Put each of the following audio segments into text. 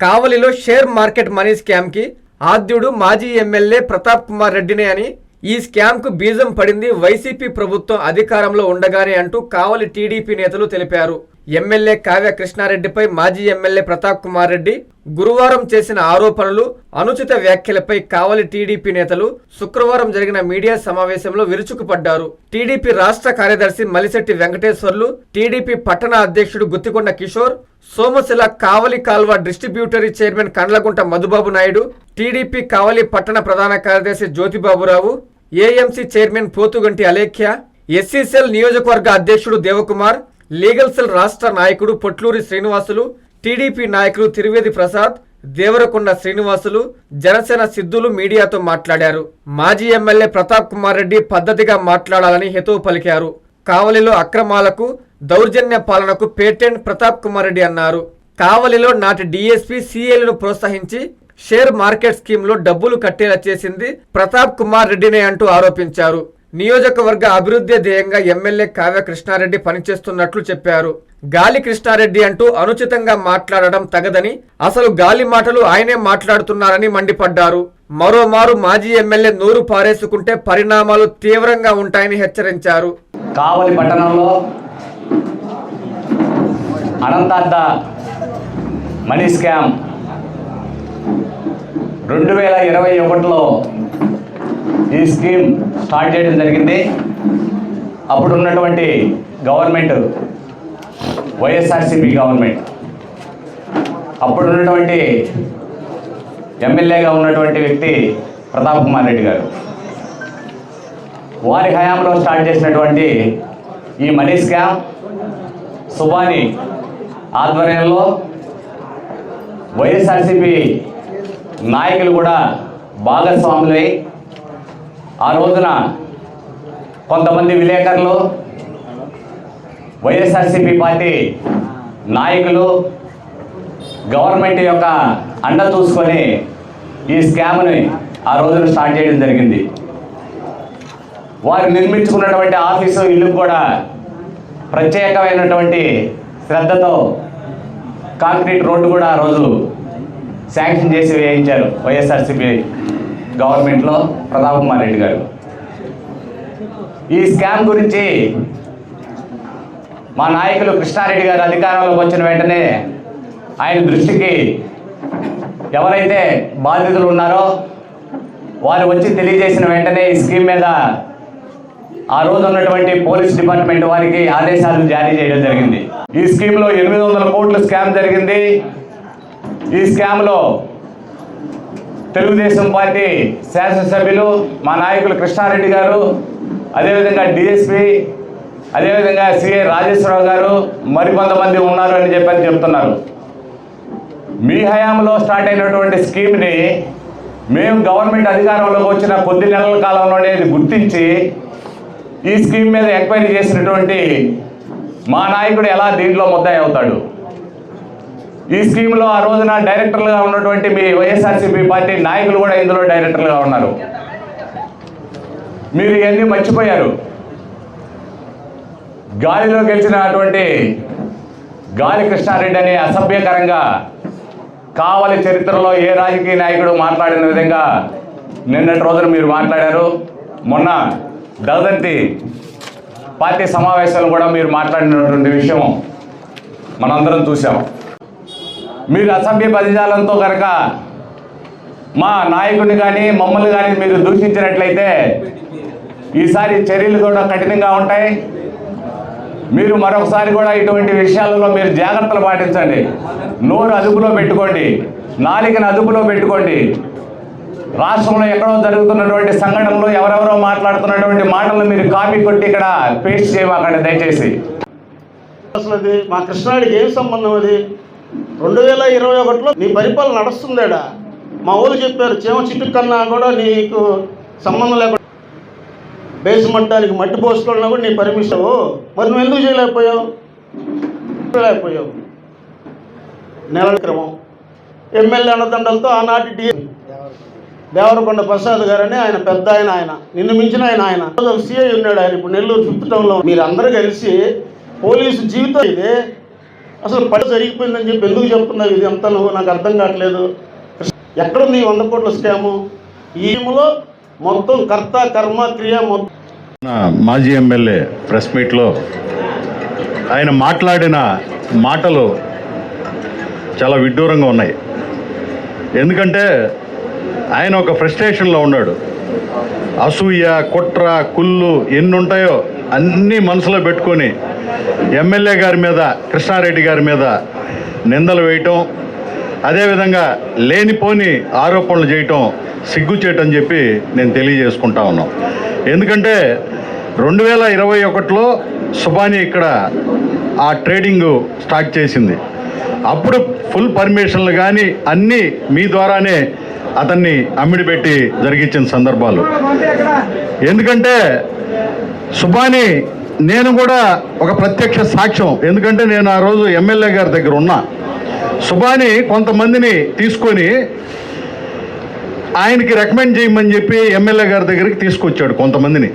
కావలిలో share market money స్కామ్కి ఆద్యుడు మాజీ ఎమ్మెల్యే ప్రతాప్ కుమార్ రెడ్డినే అని ఈ స్కామ్కు బీజం పడింది వైసీపీ ప్రభుత్వం అధికారంలో ఉండగానే అంటూ కావలి టీడీపీ నేతలు తెలిపారు. ఎమ్మెల్యే కావ్య కృష్ణారెడ్డిపై మాజీ ఎమ్మెల్యే ప్రతాప్ కుమార్ రెడ్డి గురువారం చేసిన ఆరోపణలు అనుచిత వ్యాఖ్యలపై కావలి టీడీపీ నేతలు శుక్రవారం జరిగిన మీడియా సమావేశంలో విరుచుకుపడ్డారు. టీడీపీ రాష్ట్ర కార్యదర్శి మలిశెట్టి వెంకటేశ్వర్లు టీడీపీ పట్టణ అధ్యక్షుడు గుత్తికొండ కిషోర్ సోమశిల కావలి కాల్వ distributory chairman Kandlagunta Madhubabu Naidu TDP Kavali పట్టణ ప్రధాన కార్యదర్శి Jyothibaburao AMC chairman Pothuganti Alekhya SC cell నియోజకవర్గ అధ్యక్షుడు దేవకుమార్ లీగల్ సెల్ రాష్ట్ర నాయకుడు పొట్లూరి శ్రీనివాసులు టీడీపీ నాయకులు తిరువేది ప్రసాద్ దేవరకొండ శ్రీనివాసులు జనసేన సిద్ధులు మీడియాతో మాట్లాడారు. మాజీ ఎమ్మెల్యే ప్రతాప్ కుమార్ రెడ్డి పద్ధతిగా మాట్లాడాలని హితవు పలికారు. కావలిలో అక్రమాలకు దౌర్జన్య పాలనకు పేటెంట్ ప్రతాప్ కుమార్ రెడ్డి అన్నారు. కావలిలో నాటి డీఎస్పీ సీఏలను ప్రోత్సహించి షేర్ మార్కెట్ స్కీమ్లో డబ్బులు కట్టేలా చేసింది ప్రతాప్ కుమార్ రెడ్డినే అంటూ ఆరోపించారు. నియోజకవర్గ అభివృద్ధి ధ్యేయంగా ఎమ్మెల్యే కావ్య కృష్ణారెడ్డి పనిచేస్తున్నట్లు చెప్పారు. గాలి కృష్ణారెడ్డి అంటూ అనుచితంగా మాట్లాడడం తగదని అసలు గాలి మాటలు ఆయనే మాట్లాడుతున్నారని మండిపడ్డారు. మరోమారు మాజీ ఎమ్మెల్యే నూరు పారేసుకుంటే పరిణామాలు తీవ్రంగా ఉంటాయని హెచ్చరించారు. కావలి పట్టణంలో అనంతార్థ మనీ స్కామ్ రెండు వేల ఇరవై ఒకటిలో ఈ స్కీమ్ స్టార్ట్ చేయడం జరిగింది. అప్పుడు ఉన్నటువంటి గవర్నమెంట్ వైఎస్ఆర్సీపీ గవర్నమెంట్ అప్పుడు ఉన్నటువంటి ఎమ్మెల్యేగా ఉన్నటువంటి వ్యక్తి ప్రతాప్ కుమార్ రెడ్డి గారు. వారి హయాంలో స్టార్ట్ చేసినటువంటి ఈ మనీ స్కామ్ సుబాని ఆధ్వర్యంలో వైఎస్ఆర్సీపీ నాయకులు కూడా భాగస్వాములై ఆ రోజున కొంతమంది విలేకరులు వైఎస్ఆర్సిపి పార్టీ నాయకులు గవర్నమెంట్ యొక్క అండ చూసుకొని ఈ స్కామ్ని ఆ రోజున స్టార్ట్ చేయడం జరిగింది. వారు నిర్మించుకున్నటువంటి ఆఫీసు ఇల్లు కూడా ప్రత్యేకమైనటువంటి శ్రద్ధతో కాంక్రీట్ రోడ్డు కూడా ఆ రోజు శాంక్షన్ చేసి వేయించారు వైఎస్ఆర్సీపీ గవర్నమెంట్లో ప్రతాప్ కుమార్ రెడ్డి గారు. ఈ స్కామ్ గురించి మా నాయకులు కృష్ణారెడ్డి గారు అధికారంలోకి వచ్చిన వెంటనే ఆయన దృష్టికి ఎవరైతే బాధితులు ఉన్నారో వారు వచ్చి తెలియజేసిన వెంటనే ఈ స్కీమ్ మీద ఆ రోజు ఉన్నటువంటి పోలీస్ డిపార్ట్మెంట్ వారికి ఆదేశాలు జారీ చేయడం జరిగింది. ఈ స్కీమ్లో ఎనిమిది వందల కోట్ల స్కామ్ జరిగింది. ఈ స్కామ్లో తెలుగుదేశం పార్టీ శాసనసభ్యులు మా నాయకులు కృష్ణారెడ్డి గారు అదేవిధంగా డిఎస్పి అదేవిధంగా సిఐ రాజేశ్వరరావు గారు మరికొంతమంది ఉన్నారు అని చెప్పని చెప్తున్నారు. మీ హయాంలో స్టార్ట్ అయినటువంటి స్కీమ్ని మేము గవర్నమెంట్ అధికారంలోకి వచ్చిన కొద్ది నెలల కాలంలోనే ఇది గుర్తించి ఈ స్కీమ్ మీద ఎంక్వైరీ చేసినటువంటి మా నాయకుడు ఎలా దీంట్లో ముద్దాయి అవుతాడు? ఈ స్కీమ్లో ఆ రోజున డైరెక్టర్లుగా ఉన్నటువంటి మీ వైఎస్ఆర్సీపీ పార్టీ నాయకులు కూడా ఇందులో డైరెక్టర్లుగా ఉన్నారు. మీరు ఇవన్నీ మర్చిపోయారు. గాలిలో గెలిచినటువంటి గాలి కృష్ణారెడ్డి అనే అసభ్యకరంగా కావలి చరిత్రలో ఏ రాజకీయ నాయకుడు మాట్లాడిన విధంగా నిన్నటి రోజున మీరు మాట్లాడారు. మొన్న దళదంతి పార్టీ సమావేశాలు కూడా మీరు మాట్లాడినటువంటి విషయం మనందరం చూసాం మీరు అసభ్య పదజాలంతో కనుక మా నాయకుడిని కానీ మమ్మల్ని కానీ మీరు దూషించినట్లయితే ఈసారి చర్యలు కూడా కఠినంగా ఉంటాయి. మీరు మరొకసారి కూడా ఇటువంటి విషయాలలో మీరు జాగ్రత్తలు పాటించండి. నోరు అదుపులో పెట్టుకోండి. నాలికను అదుపులో పెట్టుకోండి. రాష్ట్రంలో ఎక్కడో జరుగుతున్నటువంటి సంఘటనలు ఎవరెవరో మాట్లాడుతున్నటువంటి మాటలను మీరు కాపీ కొట్టి ఇక్కడ పేస్ట్ చేయమాకండి దయచేసి. అసలు మా కృష్ణాడికి ఏం సంబంధం అది? రెండు వేల ఇరవై ఒకటిలో నీ పరిపాలన నడుస్తుందేడా? మా ఊరు చెప్పారు చేమ చిట్టు కన్నా కూడా నీకు సంబంధం లేకుండా బేస్మట్టానికి మట్టి పోసుకోవాలన్నా కూడా నీ పర్మిషన్ మరి నువ్వు ఎందుకు చేయలేకపోయావు? చేయలేకపోయావు. నెల క్రమం. ఎమ్మెల్యే అన్నదండలతో ఆనాటి డి దేవరకొండ ప్రసాద్ గారని ఆయన పెద్ద ఆయన ఆయన. నిన్ను మించిన ఆయన ఆయన. సిఐ ఉన్నాడు ఆయన. ఇప్పుడు నెల్లూరు ఫిఫ్త్ టౌన్లో. మీరు అందరూ కలిసి పోలీసు జీవితం ఇది. అసలు పని జరిగిపోయిందని చెప్పి ఎందుకు చెప్తున్నావు ఇది ఎంత నువ్వు నాకు అర్థం కావట్లేదు. ఎక్కడుంది ఈ వంద కోట్ల స్కాము ఈములో మొత్తం కర్త కర్మ క్రియ మొత్తం మాజీ ఎమ్మెల్యే ప్రెస్ మీట్లో ఆయన మాట్లాడిన మాటలు చాలా విడ్డూరంగా ఉన్నాయి. ఎందుకంటే ఆయన ఒక ఫ్రస్ట్రేషన్లో ఉన్నాడు. అసూయ కుట్ర కుళ్ళు ఎన్ని ఉంటాయో అన్నీ మనసులో పెట్టుకొని ఎమ్మెల్యే గారి మీద కృష్ణారెడ్డి గారి మీద నిందలు వేయటం అదేవిధంగా లేనిపోని ఆరోపణలు చేయటం సిగ్గుచేటని చెప్పి నేను తెలియజేసుకుంటా ఉన్నాం. ఎందుకంటే రెండు వేల ఇరవై ఒకటిలో సుబాని ఇక్కడ ఆ ట్రేడింగ్ స్టార్ట్ చేసింది. అప్పుడు ఫుల్ పర్మిషన్లు కానీ అన్నీ మీ ద్వారానే అతన్ని అమ్మిడిపెట్టి జరిగించిన సందర్భాలు. ఎందుకంటే సుబాని నేను కూడా ఒక ప్రత్యక్ష సాక్ష్యం. ఎందుకంటే నేను ఆ రోజు ఎమ్మెల్యే గారి దగ్గర ఉన్నా. సుబాని కొంతమందిని తీసుకొని ఆయనకి రికమెండ్ చేయమని చెప్పి ఎమ్మెల్యే గారి దగ్గరికి తీసుకొచ్చాడు కొంతమందిని.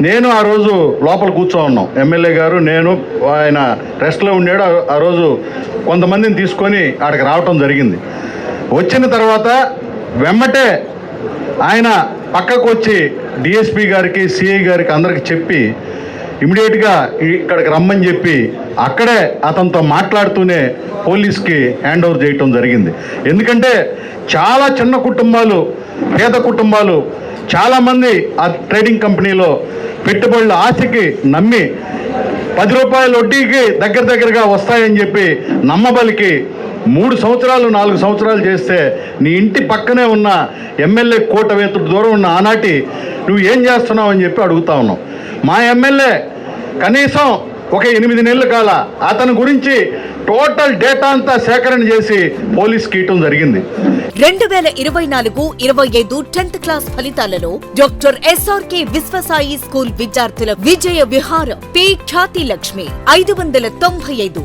నేను ఆ రోజు లోపల కూర్చో ఉన్నాం. ఎమ్మెల్యే గారు నేను ఆయన రెస్ట్లో ఉండాడు. ఆ- ఆ రోజు కొంతమందిని తీసుకొని ఆడికి రావటం జరిగింది. వచ్చిన తర్వాత వెమ్మటే ఆయన పక్కకు వచ్చి డిఎస్పి గారికి సిఐ గారికి అందరికి చెప్పి ఇమీడియట్గా ఇక్కడికి రమ్మని చెప్పి అక్కడే అతనితో మాట్లాడుతూనే పోలీస్కి హ్యాండ్ ఓవర్ చేయటం జరిగింది. ఎందుకంటే చాలా చిన్న కుటుంబాలు పేద కుటుంబాలు చాలామంది ఆ ట్రేడింగ్ కంపెనీలో పెట్టుబడుల ఆశకి నమ్మి పది రూపాయల వడ్డీకి దగ్గర దగ్గరగా వస్తాయని చెప్పి నమ్మబలికి మూడు సంవత్సరాలు నాలుగు సంవత్సరాలు చేస్తే నీ ఇంటి పక్కనే ఉన్న ఎమ్మెల్యే కోటవేతుడు దూరం ఉన్న ఆనాటి నువ్వు ఏం చేస్తున్నావు అని చెప్పి అడుగుతా ఉన్నావు మా ఎమ్మెల్యే కనీసం ఒక ఎనిమిది నెలలు కాల అతని గురించి టోటల్ డేటా అంతా సేకరణ చేసి పోలీస్ కీయటం జరిగింది. రెండు వేల ఇరవై నాలుగు ఇరవై ఐదు టెన్త్ క్లాస్ ఫలితాలలో డాక్టర్ ఎస్ఆర్కే విశ్వసాయి స్కూల్ విద్యార్థుల విజయ విహార పి ఖ్యాతి లక్ష్మి ఐదు వందల తొంభై ఐదు.